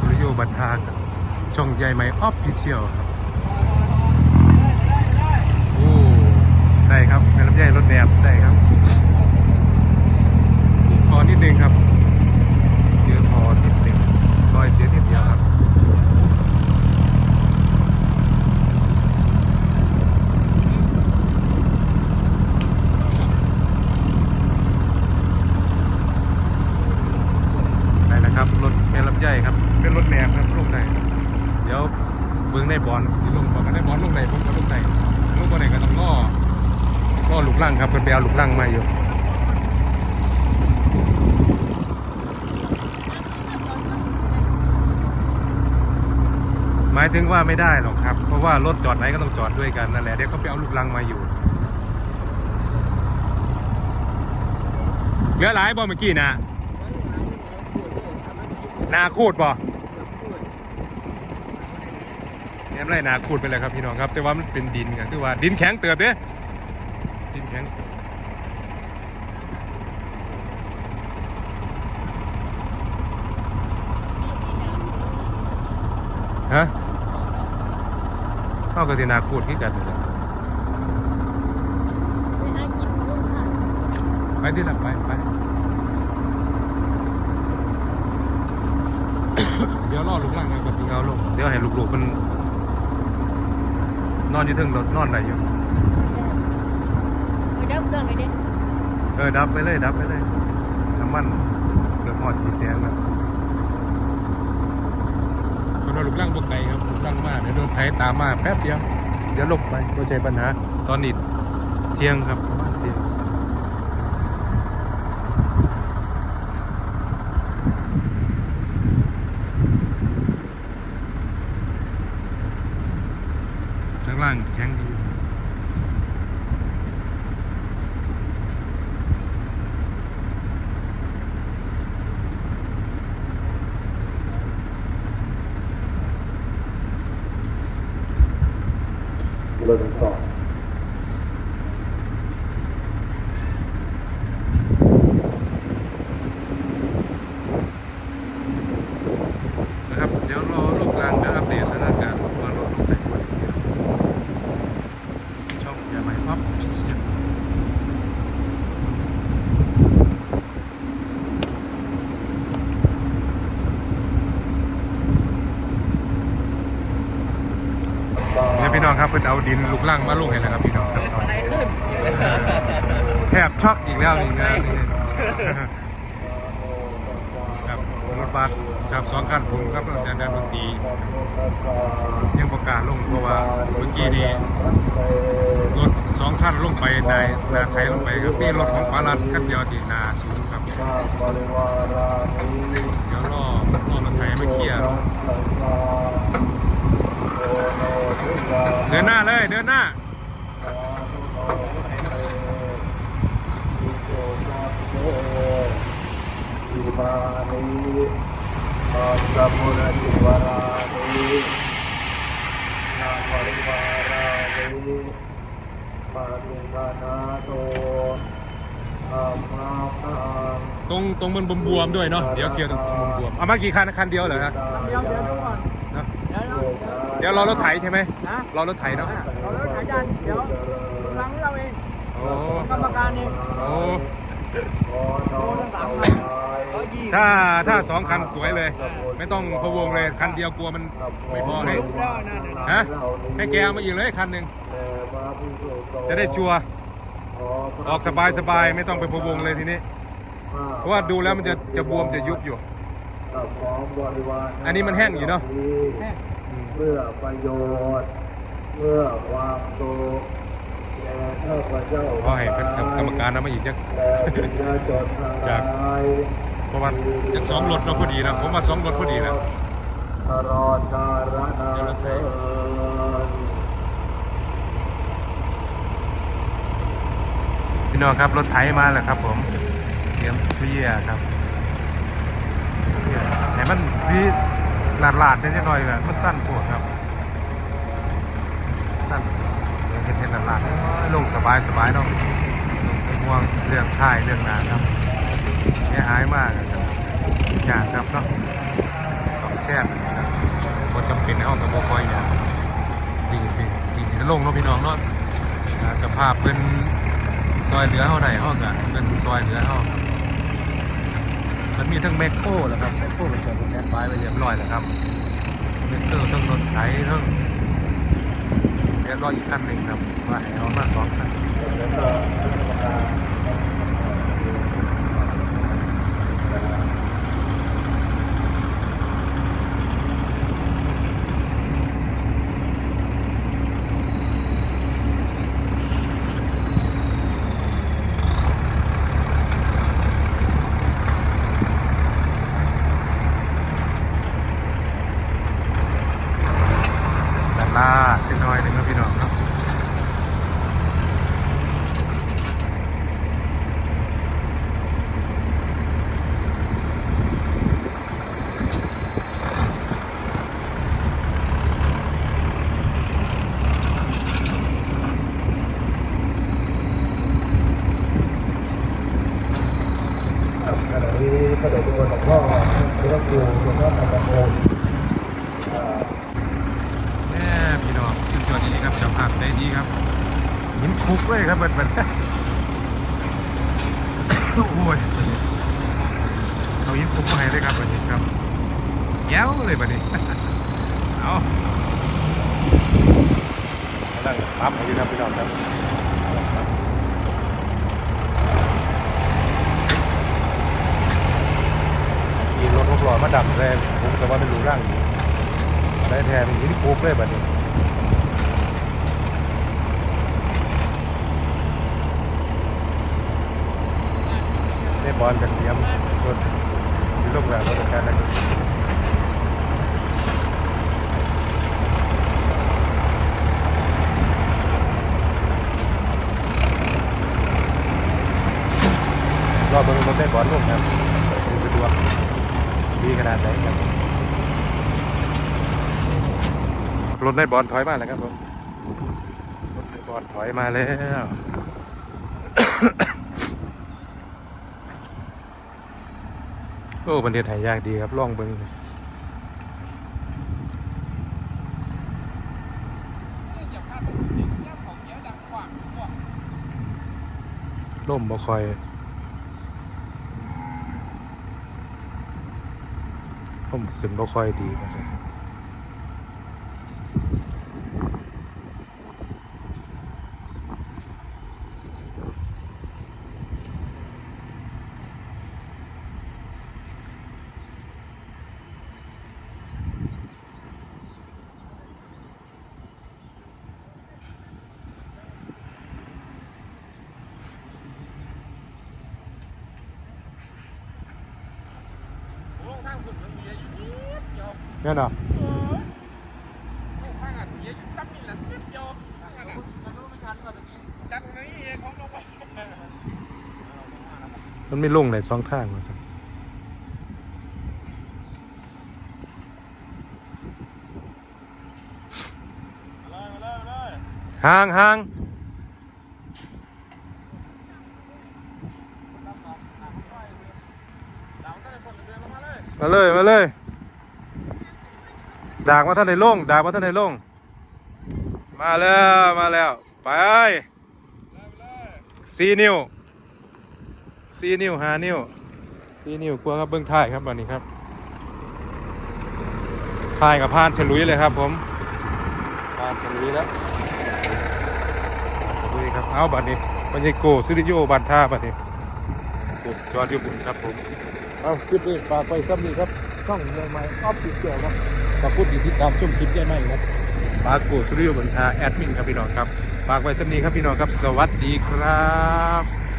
สุริโยบัตทากับช่องใหญ่ไหมออฟฟิเชียลครับ โอ้ ได้ครับเป็นลำไยรถแนบได้ครับทอนิดนึงครับ เจอทอนิดนึงคอยเสียนิดเดียวครับ ได้แล้วครับ รถแม่ลำไยครับ เป็นรถแนบครับลงได้เดี๋ยวเบิ้งได้บอลสิลงบอ กันได้บอลลงไหนผมก็ลงไหนลงบอลไหนก็ต้องล่อล่อลูกลังครับเป็นไปเอาลูกลังมาอยู่หมายถึงว่าไม่ได้หรอกครับ เพราะว่ารถจอดไหนก็ต้องจอดด้วยกันนั่นแหละเดี๋ยวเขาไปเอาลูกลังมาอยู่เหลือหลายบ่เมื่อกี้นะนาคูดบ่เนี่ยไมไรนาคูดไปเลยครับพี่น้องครับ แต่ว่ามันเป็นดินกันคือว่าดินแข็งเติบเด้ดินแข็งฮะเข้ากับที่นาคูดคือกันนี่แหละไปหากินไปที่ละไปไปเดี๋ยวรอลูกล่างกันก่อนจริงเอาลงเดี๋ยวให้ลูกๆมัน นอนอยู่เทึงรถนอนไหนอยู่ ไปดับเครื่องไปดิเออ ดับไปเลย ดับไปเลยน้ำมันเกือบหอดขีดแดงแล้วคนเราลูกล่างบกไก่ครับลูกล่างมาเดี๋ยวโดนไถตามมาแป๊บเดียว เดี๋ยวหลบไปไม่ใช่ปัญหา ตอนนี้เที่ยงครับประมาณเที่ยง ข้างล่างแข็งดี รถสอง นะครับ เดี๋ยวรอลูกกลางเดี๋ยวอัปเดตสถานการณ์ว่ารถลงไหนวันช่องอย่าใหม่ปั๊บเสียง เนี่ยพี่น้องครับเพิ่นเอาดินลูกล่างมาลงเห็นแล้วครับพี่น้องครับอะไรขึ้นแทบช็อกอีกแล้วนี่นะนี่ครับรถบัสครับสองคันผมครับตั้งแต่ด้านดนตรียังประกาศลงเพราะว่าเมื่อกี้นี้รถสองคันลงไปในนาไทยลงไปครับนี่รถของปารัดคันเดียวที่นาศูนย์ครับเดี๋ยวรอรอรถไทยมาเคลียร์ เดินหน้าเลยเดินหน้าตรานินาปริวารานิปาริกานาโตองตรงตรงมันบวมๆด้วยเนาะเดี๋ยวเคลียร์ตรงบวมๆเอามากี่คันคันเดียวเหรอฮะ เดี๋ยวเดี๋ยวรอรถไถใช่ไหมนะรอรถไถเนาะเราเลิกขายกันเดี๋ยวหลังเราเองโอ้กรรมการเองโอ้ขอน้อมถวายถ้าถ้าสองคันสวยเลย ไม่ต้องพะวงเลยคันเดียวกลัวมันไม่พอให้ลุกแล้วนั่นน่ะฮะให้แกเอามาอีกเลยคันหนึ่งแด่พระภิกษุสงฆ์จะได้ชัวร์ขพระออกสบายสบายไม่ต้องไปพะวงเลยทีนี้ เพราะว่าดูแล้วมันจะจะบวมจะยุบอยู่กับของบริวารอันนี้มันแห้งอยู่เนอะแม่เพื่อประโยชน์ เพื่อความสุขแก่ข้าพเจ้าขอให้เป็นกรรมการเอามาอีกจักและวิญญาณจดทางจากหลายเพราะว่าจากสองรถเราพอดีนะผมว่าสองรถพอดีนะตลอดกาลนานเถิดพี่น้องครับ รถไถมาแล้วครับ ผมเตรียมเคลียร์ครับไหนมันสีลาดลาดๆนิดหน่อยแบบมันสั้นปวดครับ สั้นเดี๋ยวเห็ นเห็นลาดลาดลงสบายสบายเนาะลงห่วงเรื่องชายเรื่องงานครับเสียหายมากอะครับอย่างครับเนาะสองแซ่บนะครับบ่จำเป็นในห้องกับบ่คอยอยากดีสิดีสิจะลงเนาะพี่น้องเนาะจะภาพเป็นซอยเหลือเฮาได้เฮาก็เป็นซอยเหลือเฮามันมีทั้งแมคโครแล้วครับแมคโครเป็นตัวแทนไว้ไปเรียบร้อยแล้วครับแมคโครทั้งรถไถทั้ง เรียบร้อยอีกคันหนึ่งครับมาให้เอามาสองคัน ด้านล่างนิดหน่อยหนึงครับพี่น้องครับ ขณะนี้พระเดชพระคุณหลวงพ่อพระครูหลวงพ่อธรรมโม แม่พี่น้องสุดยอดดีครับเจ้าภาพใจดีครับหินคุกเลยครับเบิดเบิดโอ้ยเอาหินคุกมาให้เลยครับวันนี้ครับแย้วเลยวันนี้เอาแล้วก็ปั๊บให้อยู่ครับพี่น้องครับมีรถหกล้อมาดับเลยผมแต่ว่าเป็นรูร่างอยู่ได้แทนหินคุกเลยบัดนี้ได้ บอลกันเตรียมรถที่ลงแบบรถกันนะรอบเบิ่งรถได้บอลลงครับดูสะดวกดีขนาดไหนครับรถในบอลถอยมาแล้วครับผมรถในบอลถอยมาแล้ว โอ้ประเดียถ่ายยากดีครับล่องเบิงล่มบ่คอยล่มขึ้นบ่คอยดีนะสิ แน่ยนอนมันไม่ลงเลยสองทางมาสิห่างห่างมาเลย มาเลย ดากมาท่านในลงดากมาท่านในลง มาแล้วมาแล้ว ไปสี่นิ้วสี่นิ้วห้านิ้วสี่นิ้วกลัวครับเบื้องท้ายครับวันนี้ครับท้ายกับพานฉลุยเลยครับผมพานฉลุยแล้วฉลุยครับเอาบัดนี้บรรยากาศซิริโยบันท่าบัดนี้จุดจอดอยู่บุญครับผมเอาคลิปนี้ฝากไปซ้ำนี้ครับช่องใหม่ๆออฟฟิเชียลครับ ขอบคุณที่ติดตามชมคลิปใหญ่ๆครับปากูสุริโยบันทาแอดมินครับพี่น้องครับฝากไว้สักนี้ครับพี่น้องครับ สวัสดีครับ